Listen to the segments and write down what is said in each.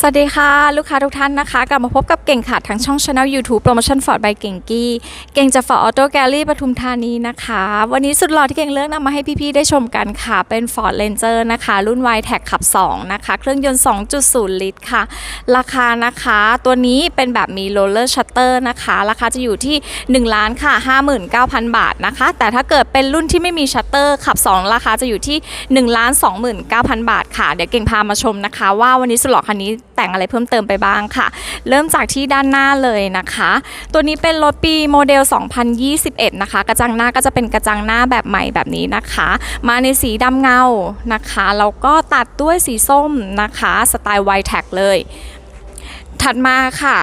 สวัสดีค่ะ ลูกค้าทุกท่านนะคะ กลับมาพบกับเก่งค่ะทางช่อง Channel YouTube Promotion Ford by เก่งกี้เก่งจาก Ford Auto Gallery ปทุมธานีนะคะ วันนี้สุดหล่อที่เก่งเลือกนำมาให้พี่ๆ ได้ชมกันค่ะ เป็น Ford Ranger นะคะ รุ่น y t e c ขับ 2 นะคะ เครื่องยนต์ 2.0 ลิตรค่ะ ราคานะคะตัวนี้เป็นแบบมี roller shutter นะคะ ราคาจะอยู่ที่ 1 ล้านค่ะ 59,000 บาทนะคะ แต่ถ้าเกิดเป็นรุ่นที่ไม่มีชัตเตอร์ขับ 2 ราคาจะอยู่ที่1ล้าน29,000 บาทค่ะเดี๋ยวเก่งพามาชมนะคะ ว่าวันนี้สุดหล่อคันนี้ แต่งอะไรเพิ่มเติมไปบ้างค่ะ เริ่มจากที่ด้านหน้าเลยนะคะ ตัวนี้เป็นรถปีโมเดล 2021 นะคะ กระจังหน้าก็จะเป็นกระจังหน้าแบบใหม่แบบนี้นะคะ มาในสีดำเงานะคะแล้วก็ตัดด้วยสีส้มนะคะ สไตล์ไวแท็กเลย ถัดมาค่ะ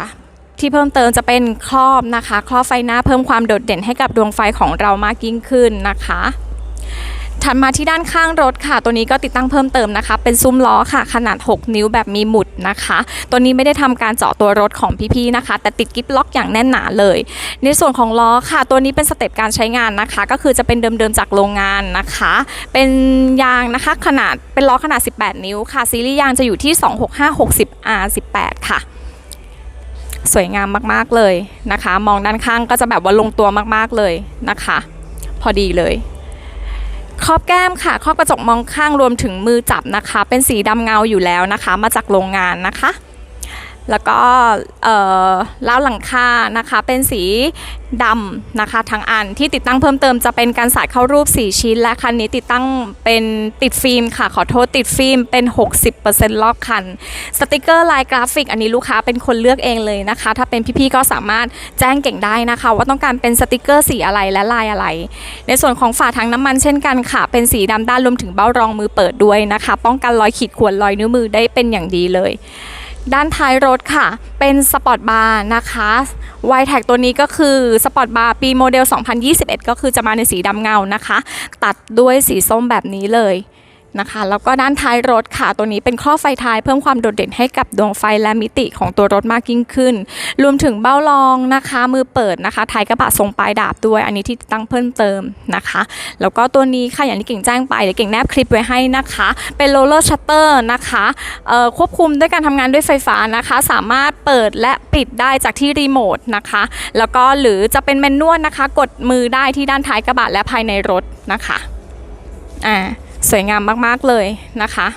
ที่เพิ่มเติมจะเป็นครอบนะคะ ครอบไฟหน้าเพิ่มความโดดเด่นให้กับดวงไฟของเรามากยิ่งขึ้นนะคะ ถัดมาที่ด้านข้างรถค่ะ ตัวนี้ก็ติดตั้งเพิ่มเติมนะคะ เป็นซุ้มล้อค่ะ ขนาด 6 นิ้วแบบมีหมุดนะคะ ตัวนี้ไม่ได้ทำการเจาะตัวรถของพี่ๆนะคะ แต่ติดกิ๊บล็อกอย่างแน่นหนาเลย ในส่วนของล้อค่ะ ตัวนี้เป็นสเต็ปการใช้งานนะคะ ก็คือจะเป็นเดิมๆจากโรงงานนะคะ เป็นยางนะคะขนาดเป็นล้อขนาด 18 นิ้วค่ะ ซีรีส์ยางจะอยู่ที่ 265 60 R18 ค่ะสวยงามมากๆเลยนะคะ มองด้านข้างก็จะแบบว่าลงตัวมากๆเลยนะคะ พอดีเลย ครอบแก้มค่ะ ครอบกระจกมองข้างรวมถึงมือจับนะคะ เป็นสีดำเงาอยู่แล้วนะคะ มาจากโรงงานนะคะ แล้วก็เล้าหลังคานะคะ เป็นสีดำนะคะทั้งอันที่ติดตั้งเพิ่มเติมจะเป็นการสายเข้ารูป 4 ชิ้น และคันนี้ติดตั้งเป็นติดฟิล์มค่ะ ขอโทษติดฟิล์มเป็น 60%รอบคัน สติกเกอร์ลายกราฟิก อันนี้ลูกค้าเป็นคนเลือกเองเลยนะคะ ถ้าเป็นพี่ๆก็สามารถแจ้งเก่งได้นะคะ ว่าต้องการเป็นสติกเกอร์สีอะไรและลายอะไร ในส่วนของฝาถังน้ำมันเช่นกันค่ะ เป็นสีดำด้านรวมถึงเบ้ารองมือเปิดด้วยนะคะ ป้องกันรอยขีดข่วนรอยนิ้วมือได้เป็นอย่างดีเลย ด้านท้ายรถค่ะ เป็นสปอร์ตบาร์นะคะวายแท็กตัวนี้ก็คือสปอร์ตบาร์ปีโมเดล 2021 ก็คือจะมาในสีดำเงานะคะ ตัดด้วยสีส้มแบบนี้เลย นะคะ แล้วก็ด้านท้ายรถค่ะ ตัวนี้เป็นข้อไฟท้ายเพิ่มความโดดเด่นให้กับดวงไฟและมิติของตัวรถมากยิ่งขึ้น รวมถึงเบ้ารองนะคะ มือเปิดนะคะท้ายกระบะทรงปลายดาบด้วย อันนี้ที่ตั้งเพิ่มเติมนะคะ แล้วก็ตัวนี้ค่ะอย่างที่เก่งแจ้งไปเดี๋ยวเก่งแนบคลิปไว้ให้นะคะ เป็นโรลเลอร์ชัตเตอร์นะคะควบคุมด้วยการทำงานด้วยไฟฟ้านะคะ สามารถเปิดและปิดได้จากที่รีโมทนะคะ แล้วก็หรือจะเป็นแมนนวลนะคะ กดมือได้ที่ด้านท้ายกระบะและภายในรถนะคะอ่า สวยงามมากๆเลยนะคะ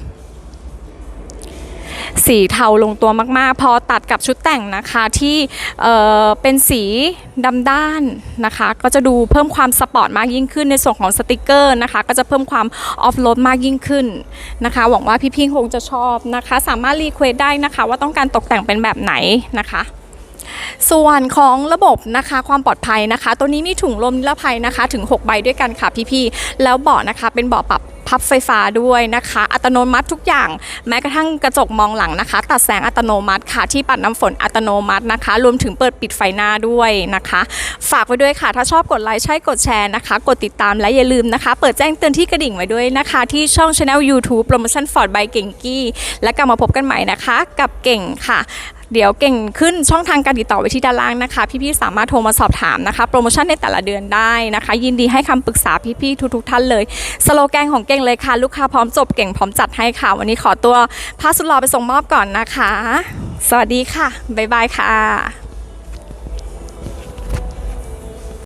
สีเทาลงตัวมากๆ พอตัดกับชุดแต่งนะคะที่เอ่อเป็นสีดำด้านนะคะ ก็จะดูเพิ่มความสปอร์ตมากยิ่งขึ้นในส่วนของสติกเกอร์นะคะ ก็จะเพิ่มความออฟโรดมากยิ่งขึ้นนะคะ หวังว่าพี่ๆคงจะชอบนะคะ สามารถรีเควสได้นะคะว่าต้องการตกแต่งเป็นแบบไหนนะคะส่วนของระบบนะคะความปลอดภัยนะคะ ตัวนี้มีถุงลมนิรภัยนะคะ ถึง 6 ใบด้วยกันค่ะพี่ๆแล้วเบาะนะคะเป็นเบาะปรับ พับไฟฟ้าด้วยนะคะ อัตโนมัติทุกอย่าง แม้กระทั่งกระจกมองหลังนะคะ ตัดแสงอัตโนมัติค่ะ ที่ปัดน้ำฝนอัตโนมัตินะคะ รวมถึงเปิดปิดไฟหน้าด้วยนะคะ ฝากไว้ด้วยค่ะ ถ้าชอบกดไลค์ใช่กดแชร์นะคะ กดติดตามและอย่าลืมนะคะ เปิดแจ้งเตือนที่กระดิ่งไว้ด้วยนะคะ ที่ช่อง Channel YouTube Promotion Ford by เก่งกี้และกลับมาพบกันใหม่นะคะ กับเก่งค่ะ เดี๋ยวเก่งขึ้นช่องทางการติดต่อไว้ที่ด้านล่างนะคะ พี่ๆสามารถโทรมาสอบถามนะคะ โปรโมชั่นในแต่ละเดือนได้นะคะ ยินดีให้คำปรึกษาพี่ๆทุกๆท่านเลยสโลแกนของเก่งเลยค่ะ ลูกค้าพร้อมจบเก่งพร้อมจัดให้ค่ะ วันนี้ขอตัวพาสุดหล่อไปส่งมอบก่อนนะคะ สวัสดีค่ะบ๊ายบายค่ะ